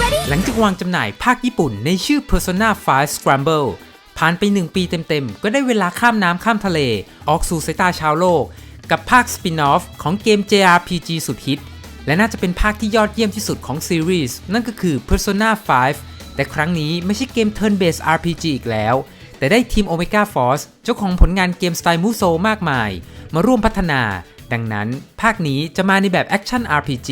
ready? หลังจากวางจำหน่ายภาคญี่ปุ่นในชื่อ Persona 5 Scramble ผ่านไป 1 ปีเต็มๆ ก็ได้เวลาข้ามน้ำข้ามทะเล ออกสู่สายตาชาวโลก กับภาคสปินออฟของเกม JRPG สุดฮิต และน่าจะเป็นภาคที่ยอดเยี่ยมที่สุดของซีรีส์นั่นก็คือ Persona 5 แต่ครั้งนี้ไม่ใช่เกม Turn Based RPG อีกแล้ว แต่ได้ทีม Omega Force เจ้าของผลงานเกมสไตล์มูโซมากมาย มาร่วมพัฒนา ดังนั้นภาคนี้จะมาในแบบ Action RPG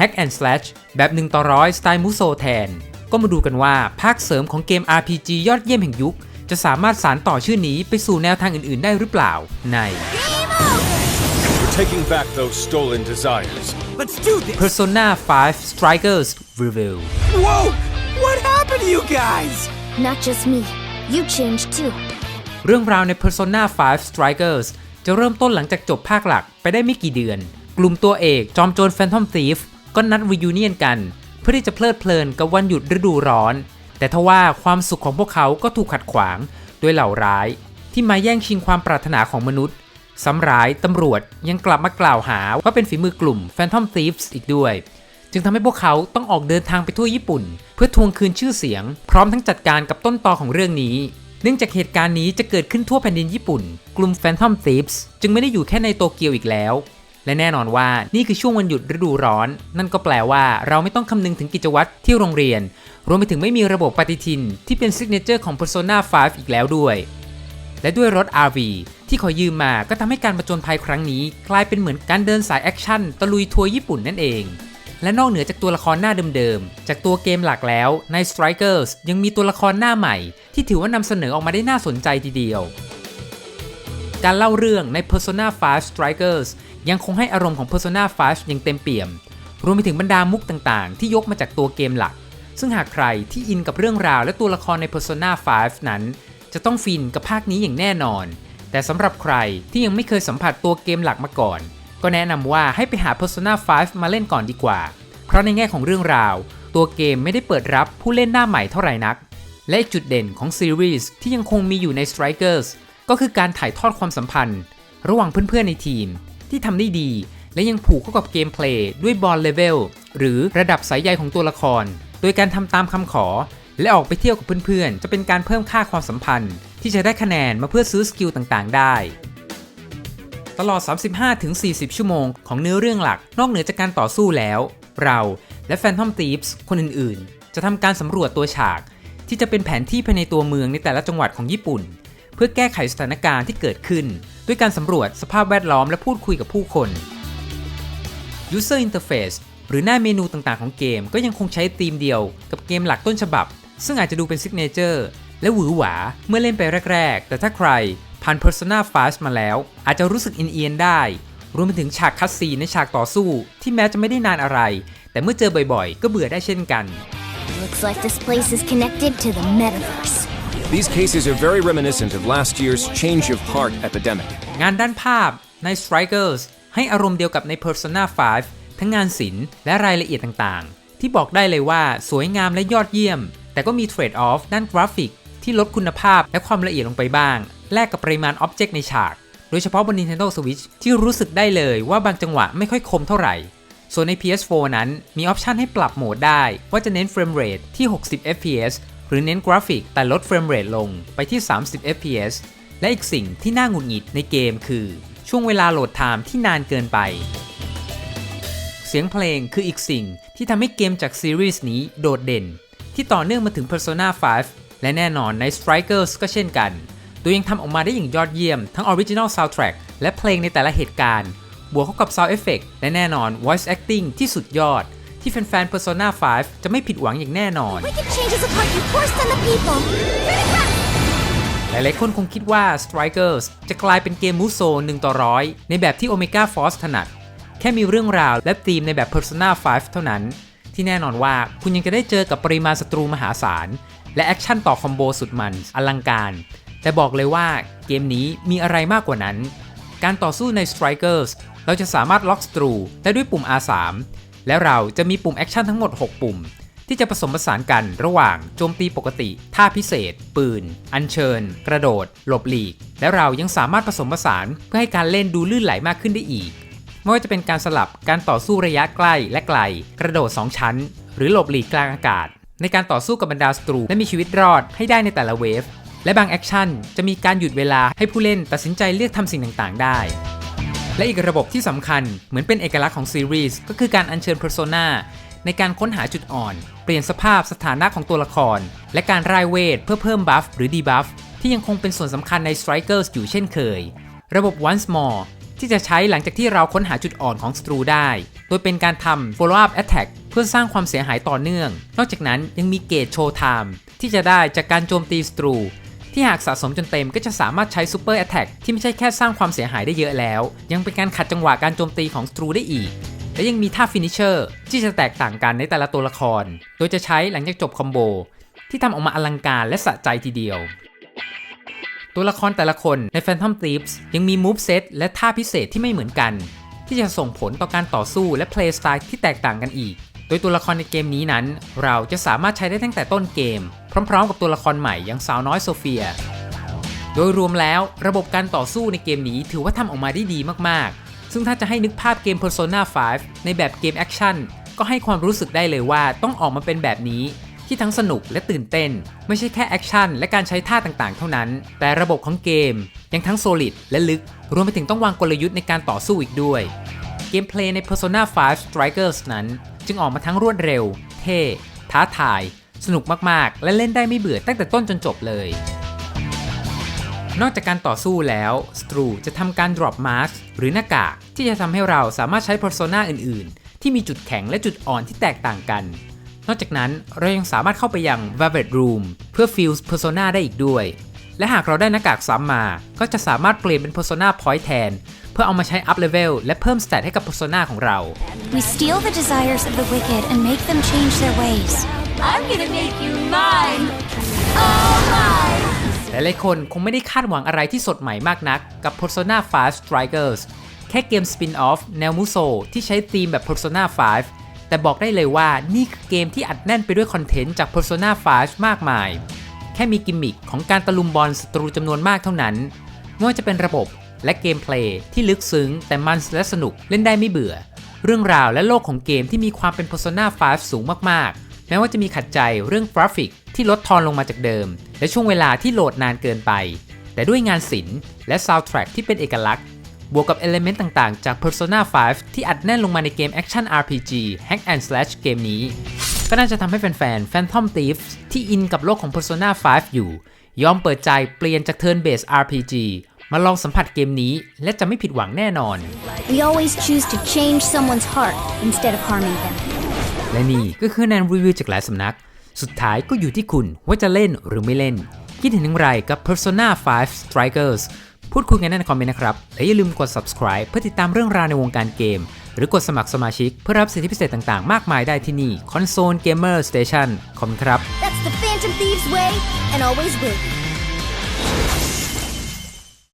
Hack and Slash แบบ 1 ต่อร้อยสไตล์มูโซแทน ก็มาดูกันว่าภาคเสริมของเกม RPG ยอดเยี่ยมแห่งยุค จะสามารถสานต่อชื่อนี้ไปสู่แนวทางอื่นๆ ได้หรือเปล่าใน We're taking back those stolen desires. Let's do this! Persona 5 Strikers Review Whoa! What happened to you guys? Not just me. You changed too. เรื่องราวใน Persona 5 Strikers จะเริ่มต้นหลังจากจบภาคหลักไปได้ไม่กี่เดือน กลุ่มตัวเอกจอมโจร Phantom Thief ก็นัด reunion กัน เพื่อที่จะเพลิดเพลินกับวันหยุดฤดูร้อน แต่ทว่าความสุขของพวกเขาก็ถูกขัดขวางด้วยเหล่าร้าย ที่มาแย่งชิงความปรารถนาของมนุษย์ซ้ำร้ายตำรวจยังกลับมากล่าวหาว่าเป็นฝีมือกลุ่ม Phantom Thieves อีกด้วย จึงทำให้พวกเขาต้องออกเดินทางไปทั่วญี่ปุ่น เพื่อทวงคืนชื่อเสียง พร้อมทั้งจัดการกับต้นตอของเรื่องนี้ เนื่องจากเหตุการณ์นี้จะเกิดขึ้นทั่วแผ่นดินญี่ปุ่น กลุ่ม Phantom Thieves จึงไม่ได้อยู่แค่ในโตเกียวอีกแล้ว และแน่นอนว่านี่คือช่วงวันหยุดฤดูร้อน นั่นก็แปลว่าเราไม่ต้องคำนึงถึงกิจวัตรที่โรงเรียน รวมไปถึงไม่มีระบบปฏิทิน ที่เป็นซิกเนเจอร์ของ Persona 5 อีกแล้วด้วย และด้วยรถ RV ที่ขอยืมมาก็ทำให้การประจนภัยครั้งนี้ กลายเป็นเหมือนการเดินสายแอคชั่นตะลุยทัวร์ญี่ปุ่นนั่นเองและนอกเหนือจากตัวละครหน้าเดิมๆ จากตัวเกมหลักแล้วใน Strikers ยังมีตัวละครหน้าใหม่ ที่ถือว่านำเสนอออกมาได้น่าสนใจทีเดียว การเล่าเรื่องใน Persona 5 Strikers ยังคงให้อารมณ์ของ Persona 5ย่างเต็มเปี่ยม รวมไปถึงบรรดามุกต่างๆ ที่ยกมาจากตัวเกมหลัก ซึ่งหากใครที่อินกับเรื่องราวและตัวละครใน Persona 5 นั้น จะต้องฟินกับภาคนี้อย่างแน่นอน แต่สำหรับใครที่ยังไม่เคยสัมผัสตัวเกมหลักมาก่อน ก็แนะนำว่าให้ไปหา Persona 5 มาเล่นก่อนดีกว่า เพราะในแง่ของเรื่องราว ตัวเกมไม่ได้เปิดรับผู้เล่นหน้าใหม่เท่าไหร่นัก และจุดเด่นของซีรีส์ที่ยังคงมีอยู่ใน Strikers ก็คือการถ่ายทอดความสัมพันธ์ ระหว่างเพื่อนๆในทีม ที่ทำได้ดี และยังผูกเข้ากับเกมเพลย์ด้วยบอลเลเวลหรือระดับสายใยของตัวละคร โดยการทำตามคำขอ และออกไปเที่ยวกับเพื่อนๆ จะเป็นการเพิ่มค่าความสัมพันธ์ ที่จะได้คะแนนมาเพื่อซื้อสกิลต่างๆ ได้ตลอด 35-40 ชั่วโมงของเนื้อเรื่องหลัก นอกเหนือจากการต่อสู้แล้ว เราและ Phantom Thieves คนอื่นๆ จะทำการสำรวจตัวฉาก ที่จะเป็นแผนที่ภายในตัวเมืองในแต่ละจังหวัดของญี่ปุ่น พื่อแก้ไขสถานการณ์ที่เกิดขึ้น ด้วยการสำรวจสภาพแวดล้อมและพูดคุยกับผู้คน User Interface หรือหน้าเมนูต่างๆของเกมก็ยังคงใช้ธีมเดียวกับเกมหลักต้นฉบับ ซึ่งอาจจะดูเป็นซิกเนเจอร์และหวือหวาเมื่อเล่นไปแรก ๆ แต่ถ้าใครผ่าน Persona 5มาแล้ว อาจจะรู้สึกอินเอียนได้ รวมไปถึงฉากคัสซีนในฉากต่อสู้ ที่แม้จะไม่ได้นานอะไร แต่เมื่อเจอบ่อยๆ ก็เบื่อได้เช่นกัน Looks like this place is connected to the metaverse. These cases are very reminiscent of last year's change of heart epidemic. งานด้านภาพใน Strikers ให้อารมณ์เดียวกับใน Persona 5 ทั้งงานศิลป์และรายละเอียดต่างๆ ที่บอกได้เลยว่าสวยงามและยอดเยี่ยม แต่ก็มีเทรดออฟด้านกราฟิก ที่ลดคุณภาพและความละเอียดลงไปบ้าง แลกกับปริมาณอ็อบเจกต์ในฉาก โดยเฉพาะบน Nintendo Switch ที่รู้สึกได้เลยว่าบางจังหวะไม่ค่อยคมเท่าไหร่ ส่วนใน PS4 นั้นมีออปชันให้ปรับโหมดได้ว่าจะเน้นเฟรมเรทที่ 60 fps หรือเน้นกราฟิกแต่ลดเฟรมเรทลงไปที่ 30 fps และอีกสิ่งที่น่าหงุดหงิดในเกมคือ ช่วงเวลาโหลดไทม์ที่นานเกินไป เสียงเพลงคืออีกสิ่งที่ทำให้เกมจากซีรีส์นี้โดดเด่น ที่ต่อเนื่องมาถึง Persona 5 และแน่นอนใน Strikers ก็เช่นกัน โดยยังทำออกมาได้อย่างยอดเยี่ยมทั้ง Original Soundtrack และเพลงในแต่ละเหตุการณ์ บวกเข้ากับ Sound Effect และแน่นอน Voice Acting ที่สุดยอด ที่แฟนๆ Persona 5 จะไม่ผิดหวังอย่างแน่นอน Wicked changes of heart you forced on the people. Bring it back! หลายๆ คนคงคิดว่า Strikers จะกลายเป็นเกมมูโซ1ต่อร้อยในแบบที่ Omega Force ถนัด แค่มีเรื่องราวและธีมในแบบ Persona 5 เท่านั้น ที่แน่นอนว่าคุณยังจะได้เจอกับปริมาณศัตรูมหาศาล และแอคชั่นต่อคอมโบสุดมันอลังการ แต่บอกเลยว่าเกมนี้มีอะไรมากกว่านั้น การต่อสู้ใน Strikers เราจะสามารถล็อกศัตรูได้ด้วยปุ่ม R3 และเราจะมีปุ่มแอคชั่นทั้งหมด 6 ปุ่ม ที่จะผสมผสานกันระหว่างโจมตีปกติ ท่าพิเศษ ปืน อัญเชิญ กระโดด หลบหลีก และเรายังสามารถผสมผสานเพื่อให้การเล่นดูลื่นไหลมากขึ้นได้อีก ไม่ว่าจะเป็นการสลับการต่อสู้ระยะใกล้และไกล กระโดด 2 ชั้น หรือหลบหลีกกลางอากาศ ในการต่อสู้กับบรรดาศัตรูและมีชีวิตรอดให้ได้ในแต่ละเวฟและบางแอคชั่นจะมีการหยุดเวลาให้ผู้เล่นตัดสินใจเลือกทำสิ่งต่างๆ ได้ และอีกระบบที่สำคัญเหมือนเป็นเอกลักษณ์ของซีรีส์ก็คือการอัญเชิญ Persona ในการค้นหาจุดอ่อน เปลี่ยนสภาพสถานะของตัวละคร และการร่ายเวทเพื่อเพิ่มบัฟหรือดีบัฟที่ยังคงเป็นส่วนสำคัญใน Strikers อยู่เช่นเคย ระบบ Once More ที่จะใช้หลังจากที่เราค้นหาจุดอ่อนของศัตรูได้ โดยเป็นการทำ follow up attack เพื่อสร้างความเสียหายต่อเนื่อง นอกจากนั้นยังมีเกตโชว์ไทม์ที่จะได้จากการโจมตีศัตรู ที่หากสะสมจนเต็มก็จะสามารถใช้ Super Attack ที่ไม่ใช่แค่สร้างความเสียหายได้เยอะแล้ว ยังเป็นการขัดจังหวะการโจมตีของศัตรูได้อีก และยังมีท่า Finisher ที่จะแตกต่างกันในแต่ละตัวละคร โดยจะใช้หลังจากจบคอมโบที่ทำออกมาอลังการและสะใจทีเดียว ตัวละครแต่ละคนใน Phantom Thieves ยังมี move set และท่าพิเศษที่ไม่เหมือนกัน ที่จะส่งผลต่อการต่อสู้และ play style ที่แตกต่างกันอีก โดยตัวละครในเกมนี้นั้น เราจะสามารถใช้ได้ตั้งแต่ต้นเกม พร้อมๆ กับตัวละครใหม่อย่างสาวน้อยโซเฟีย โดยรวมแล้วระบบการต่อสู้ในเกมนี้ถือว่าทำออกมาได้ดีมากๆ ซึ่งถ้าจะให้นึกภาพเกม Persona 5 ในแบบเกมแอคชั่นก็ให้ความรู้สึกได้เลยว่าต้องออกมาเป็นแบบนี้ที่ทั้งสนุกและตื่นเต้น ไม่ใช่แค่แอคชั่นและการใช้ท่าต่างๆ เท่านั้น แต่ระบบของเกมยังทั้ง solid และลึก รวมไปถึงต้องวางกลยุทธ์ในการต่อสู้อีกด้วยเกมเพลย์ใน Persona 5 Strikers นั้น จึงออกมาทั้งรวดเร็ว เท่ ท้าทาย สนุกมากๆ และเล่นได้ไม่เบื่อตั้งแต่ต้นจนจบเลย นอกจากการต่อสู้แล้วสตรูจะทำการ drop mask หรือหน้ากากที่จะทำให้เราสามารถใช้ persona อื่นๆ ที่มีจุดแข็งและจุดอ่อนที่แตกต่างกัน นอกจากนั้นเรายังสามารถเข้าไปยัง Velvet Room เพื่อ fuse persona ได้อีกด้วย และหากเราได้หน้ากากซ้ำมา ก็จะสามารถเปลี่ยนเป็น persona point แทนเพื่อเอามาใช้ up level และเพิ่ม stat ให้กับ persona ของเรา We steal the desires of the wicked and make them change their ways. I'm gonna make you mine. Oh my! หลายๆคนคงไม่ได้คาดหวังอะไรที่สดใหม่มากนักกับ Persona 5 Strikers แค่เกม Spin-off แนวมูโซที่ใช้ธีมแบบ Persona 5 แต่บอกได้เลยว่านี่คือเกมที่อัดแน่นไปด้วยคอนเทนต์จาก Persona 5 มากมาย แค่มีกิมมิคของการตะลุมบอลศัตรูจำนวนมากเท่านั้นไม่ว่าจะเป็นระบบและเกมเพลย์ที่ลึกซึ้งแต่มันและสนุกเล่นได้ไม่เบื่อ เรื่องราวและโลกของเกมที่มีความเป็น Persona 5 สูงมากๆ แม้ว่าจะมีขัดใจเรื่องกราฟิกที่ลดทอนลงมาจากเดิม และช่วงเวลาที่โหลดนานเกินไป แต่ด้วยงานศิลป์และซาวด์แทร็กที่เป็นเอกลักษณ์ บวกกับเอลเมนต์ต่างๆ จาก Persona 5 ที่อัดแน่นลงมาในเกม Action RPG Hack and Slash เกมนี้ ก็น่าจะทำให้แฟนๆ Phantom Thieves ที่อินกับโลกของ Persona 5 อยู่ ยอมเปิดใจเปลี่ยนจาก Turn Based RPG มาลองสัมผัสเกมนี้และจะไม่ผิดหวังแน่นอน We always choose to change someone's heart instead of harming them. และนี่ก็คือแนนรีวิวจากหลายสำนัก สุดท้ายก็อยู่ที่คุณว่าจะเล่นหรือไม่เล่น คิดเห็นอย่างไรกับ Persona 5 Strikers พูดคุยกันได้ในคอมเมนต์นะครับ และอย่าลืมกด subscribe เพื่อติดตามเรื่องราวในวงการเกม หรือกดสมัครสมาชิกเพื่อรับสิทธิพิเศษต่างๆ มากมายได้ที่นี่ Console Gamer Station ขอบคุณครับ That's the Phantom Thieves way, and always will be.